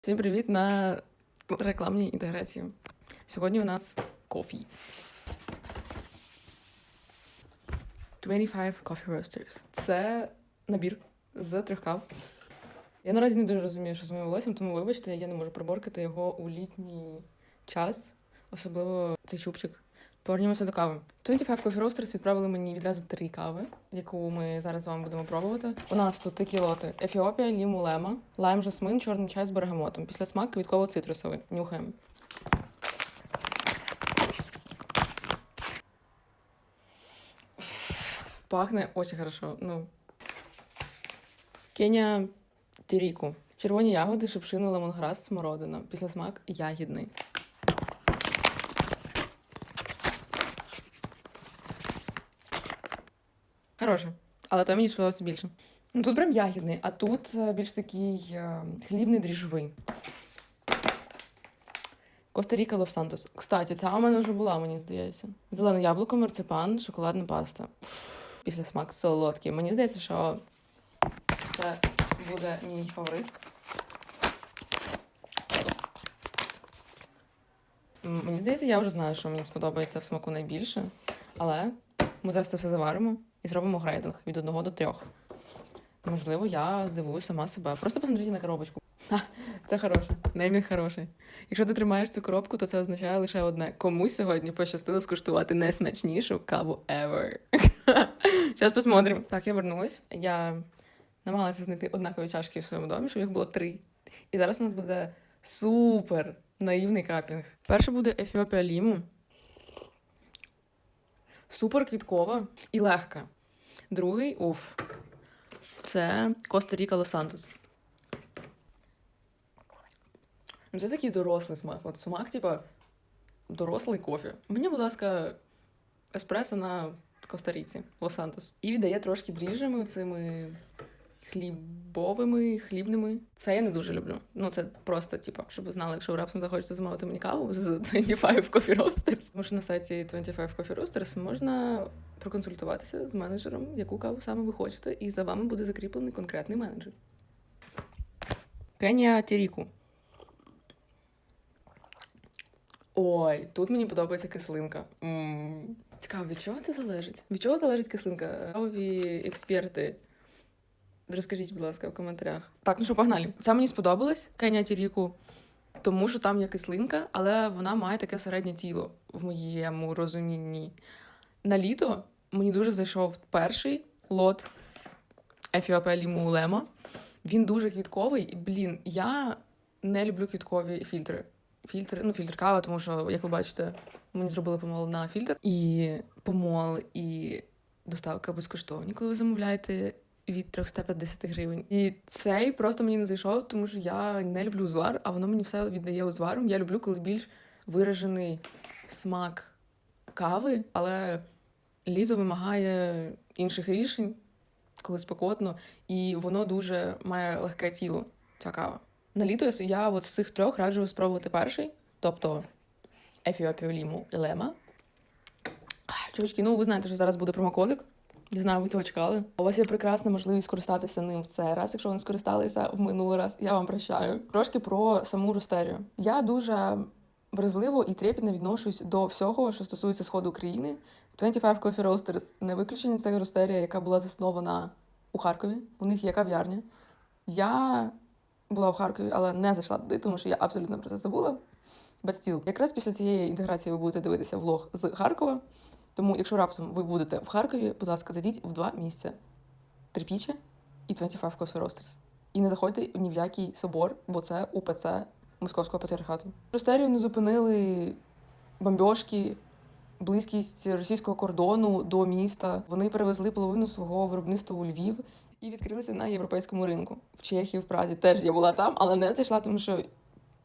Всім привіт на рекламній інтеграції. Сьогодні у нас кофі. 25 Coffee Roasters. Це набір з трьох кав. Я наразі не дуже розумію, що з моїм волоссям, тому вибачте, я не можу приборкати його у літній час, особливо цей чубчик. Повернімося до кави. 25 Coffee Roasters відправили мені відразу три кави, яку ми зараз з вами будемо пробувати. У нас тут такі лоти: Ефіопія, ліму, лема, лайм, жасмин, чорний чай з бергамотом. Після смак квітково-цитрусовий. Нюхаємо. Пахне очень хорошо. Ну. Кеня Тіріку. Червоні ягоди, шипшина, лемонграс, смородина. Після смак ягідний. Хороше. Але той мені сподобався більше. Ну, тут прям ягідний, а тут е, більш такий е, хлібний дріжджовий. Коста-Ріка Лос Сантос. Кстати, ця у мене вже була, мені здається. Зелене яблуко, марципан, шоколадна паста. Після смак солодкий. Мені здається, що це буде мій фаворит. Мені здається, я вже знаю, що мені сподобається в смаку найбільше. Але ми зараз це все заваримо і зробимо грейдинг від 1 до 3. Можливо, я здивую сама себе. Просто посмотрите на коробочку. Це хороше. Неймінг хороший. Якщо ти тримаєш цю коробку, то це означає лише одне: комусь сьогодні пощастило скуштувати найсмачнішу каву ever. Зараз посмотрим. Так, я вернулась. Я намагалася знайти однакові чашки в своєму домі, щоб їх було три. І зараз у нас буде супер наївний капінг. Перше буде Ефіопія Ліму. Супер квіткова і легка. Другий уф. Це Коста-Ріка Лос-Сантос. Ну, Це такий дорослий смак. От смак, типа, дорослий кофе. Мені, будь ласка, еспресо на Коста-Ріці, Лос-Сантос. І віддає трошки дріжджами цими хлібовими, хлібними. Це я не дуже люблю. Ну, це просто, типу, щоб ви знали, якщо ви раптом захочете замовити мені каву з 25 Coffee Roasters. Тому що на сайті 25 Coffee Roasters можна проконсультуватися з менеджером, яку каву саме ви хочете, і за вами буде закріплений конкретний менеджер. Кенія Тіріку. Ой, тут мені подобається кислинка. м Цікаво, від чого це залежить? Від чого залежить кислинка? Кавові експерти. Розкажіть, будь ласка, в коментарях. Так, ну що, погнали. Це мені сподобалось, Кенія Тіріку, тому що там є кислинка, але вона має таке середнє тіло в моєму розумінні. На літо мені дуже зайшов перший лот Ефіопія Ліму Лема. Він дуже квітковий. І, Блін, я не люблю квіткові фільтри. Фільтр, ну, фільтр кава, тому що, як ви бачите, мені зробили помол на фільтр. І помол, і доставка безкоштовні, коли ви замовляєте від 350 гривень. І цей просто мені не зайшов, тому що я не люблю звар, а воно мені все віддає узваром. Я люблю, коли більш виражений смак кави, але літо вимагає інших рішень, коли спекотно, і воно дуже має легке тіло, ця кава. На літо я, от з цих трьох раджу спробувати перший, тобто Ефіопію Ліму і Лема. Чувачки, ну ви знаєте, що зараз буде промокодик. Не знаю, ви цього чекали. У вас є прекрасна можливість скористатися ним в цей раз, якщо ви не скористалися в минулий раз. Я вам прощаю. Трошки про саму ростерію. Я дуже вразливо і трепетно відношусь до всього, що стосується сходу України. 25 Coffee Roasters не виключення це ростерія, яка була заснована у Харкові. У них є кав'ярня. Я була у Харкові, але не зайшла туди, тому що я абсолютно про це забула. But still, якраз після цієї інтеграції ви будете дивитися влог з Харкова. Тому, якщо раптом ви будете в Харкові, будь ласка, зайдіть в два місця: Трипіче і 25 Coffee. І не заходьте ні в який собор, бо це УПЦ Московського патріархату. Ростерію не зупинили бомбьошки, близькість російського кордону до міста. Вони перевезли половину свого виробництва у Львів і відкрилися на європейському ринку. В Чехії, в Празі теж я була там, але не зайшла, тому що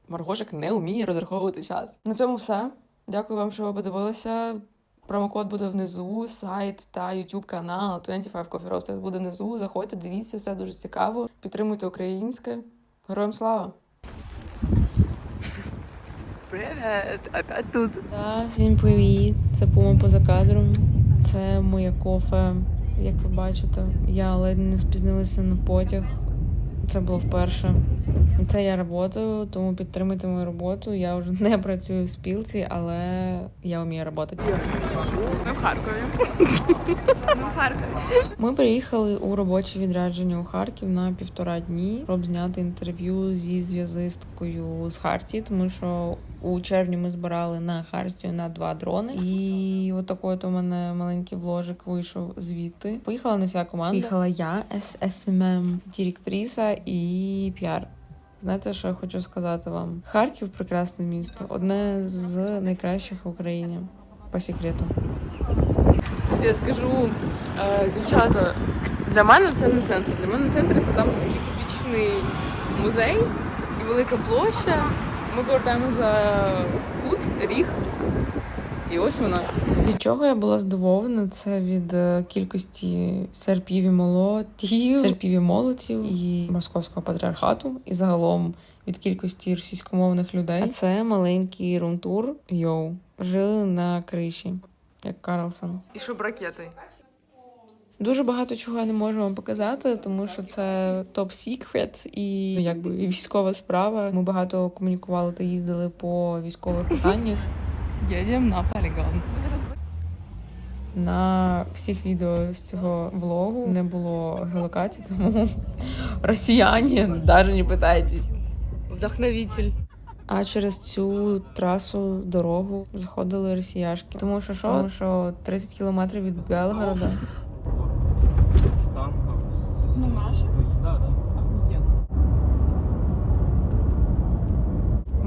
Маргошик не вміє розраховувати час. На цьому все. Дякую вам, що ви подивилися. Промокод буде внизу, сайт та YouTube канал 25 Coffee Roasters буде внизу. Заходьте, дивіться, все дуже цікаво. Підтримуйте українське. Героям слава! Привіт! Опять тут. Да, всім привіт! Це Пума поза кадром. Це моє кофе, як ви бачите. Я ледь не спізнилася на потяг. Це було вперше. І це я працюю, тому підтримуйте мою роботу. Я вже не працюю в спілці, але я вмію працювати. Ми в Харкові. Ми в Харкові. Ми приїхали у робоче відрядження у Харків на півтора дні, щоб зняти інтерв'ю зі зв'язисткою з Хартії, тому що у червні ми збирали на Хартію на два дрони. І от такий от у мене маленький вложик вийшов звідти. Поїхала не вся команда. Поїхала я, СММ, директриса і піар. Знаєте, що я хочу сказати вам? Харків прекрасне місто, одне з найкращих в Україні. По секрету. Я скажу, е, дівчата, для мене це не центр. Для мене центр це там такий кубічний музей і велика площа. Ми повертаємо за кут, ріг. І ось вона. Від чого я була здивована, це від е, кількості серпів і молотів, серпів і молотів і московського патріархату, і загалом від кількості російськомовних людей. А це маленький румтур. Йоу, жили на криші, як Карлсон. І щоб ракети. Дуже багато чого я не можу вам показати, тому що це топ секрет і ну, якби військова справа. Ми багато комунікували та їздили по військових питаннях. Їдемо на полігон. На всіх відео з цього влогу не було геолокації, тому росіяни навіть не питайтесь. Вдохновитель. А через цю трасу дорогу заходили росіяшки. Тому що що? Тому що 30 кілометрів від Белгорода. Ну, наша? Да, да. Охуєнно.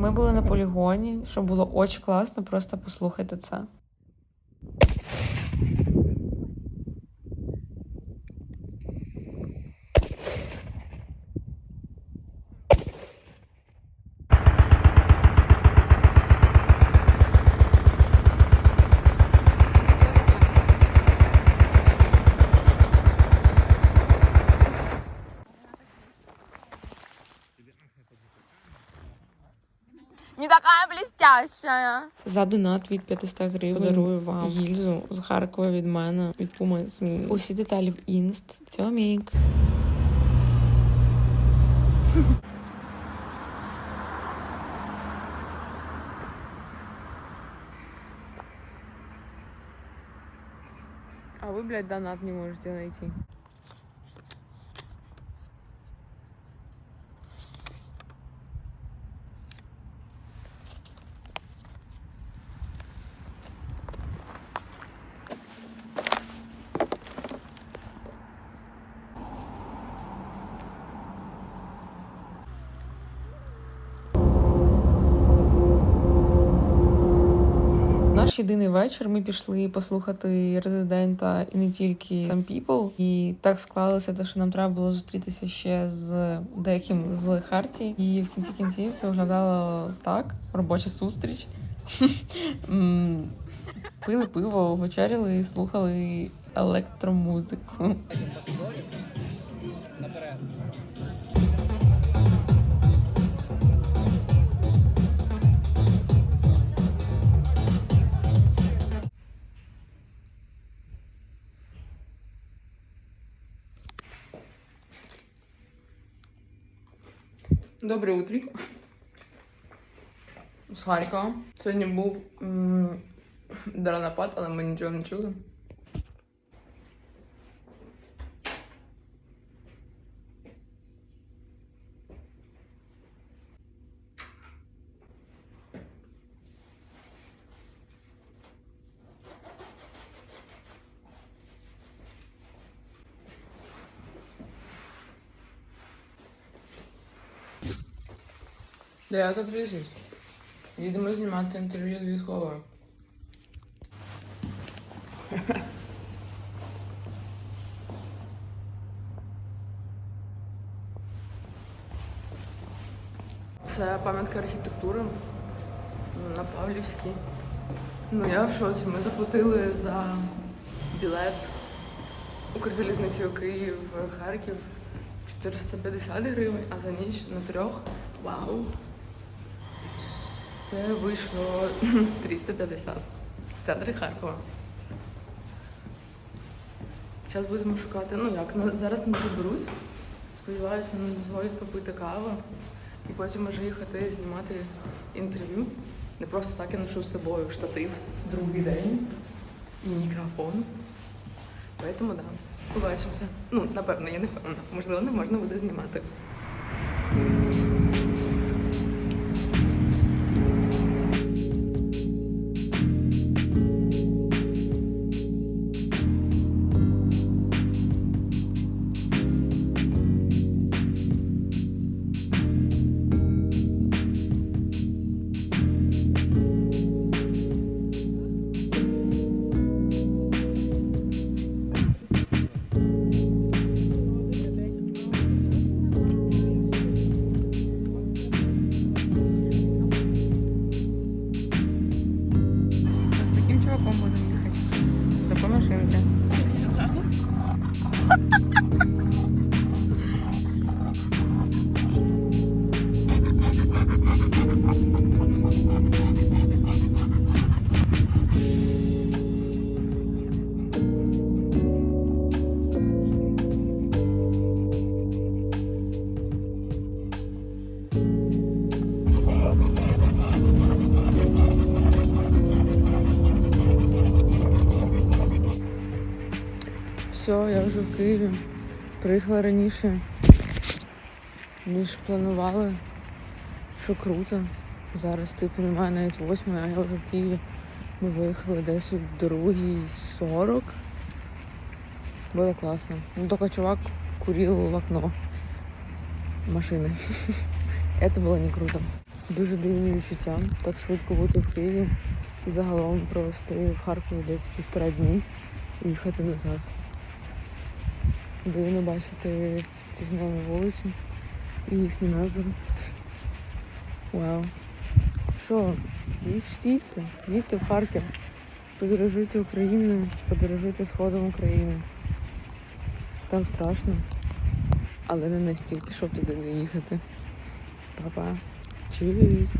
Ми були на полігоні, що було очень класно, просто послухайте це. Не блестящая. За донат від 500 гривень подарую вам гільзу з Харкова від мене, від Пуми СМІ. Усі деталі в інст. Цьомік. А вы, блядь, донат не можете найти. Наш єдиний вечір ми пішли послухати резидента і не тільки Some People. І так склалося, те, що нам треба було зустрітися ще з деяким з Харті. І в кінці кінців це виглядало так: робоча зустріч. Пили пиво, вечеряли і слухали електромузику. Наперед. Добрий утрік. З Харкова. Сьогодні був м, дронопад, але ми нічого не чули. Дев'ята тридцять. Їдемо знімати інтерв'ю з військовою. Це пам'ятка архітектури на Павлівській. Ну я в шоці. Ми заплатили за білет Укрзалізницею Київ Харків 450 гривень, а за ніч на трьох. Вау! Це вийшло 350 в центрі Харкова. Зараз будемо шукати. Ну як, на- зараз не заберусь. Сподіваюся, нам дозволять попити каву. І потім може їхати знімати інтерв'ю. Не просто так я ношу з собою штатив другий день і мікрофон. Поэтому да, побачимося. Ну, напевно, я не впевнена. Можливо, не можна буде знімати. Чуваком буду їхати. До такої вже в Києві. Приїхала раніше, ніж планували. Що круто. Зараз типу немає навіть восьмої, а я вже в Києві. Ми виїхали десь у другій сорок. Було класно. Ну тільки чувак курив в окно машини. Це було не круто. Дуже дивні відчуття. Так швидко бути в Києві і загалом провести в Харкові десь півтора дні і їхати назад. Дивно бачити ці знайомі вулиці і їхні назви. Вау. Що, їдьте, їдьте в Харків, подорожуйте Україною, подорожуйте сходом України. Там страшно, але не настільки, щоб туди не їхати. Па-па. Чуюсь.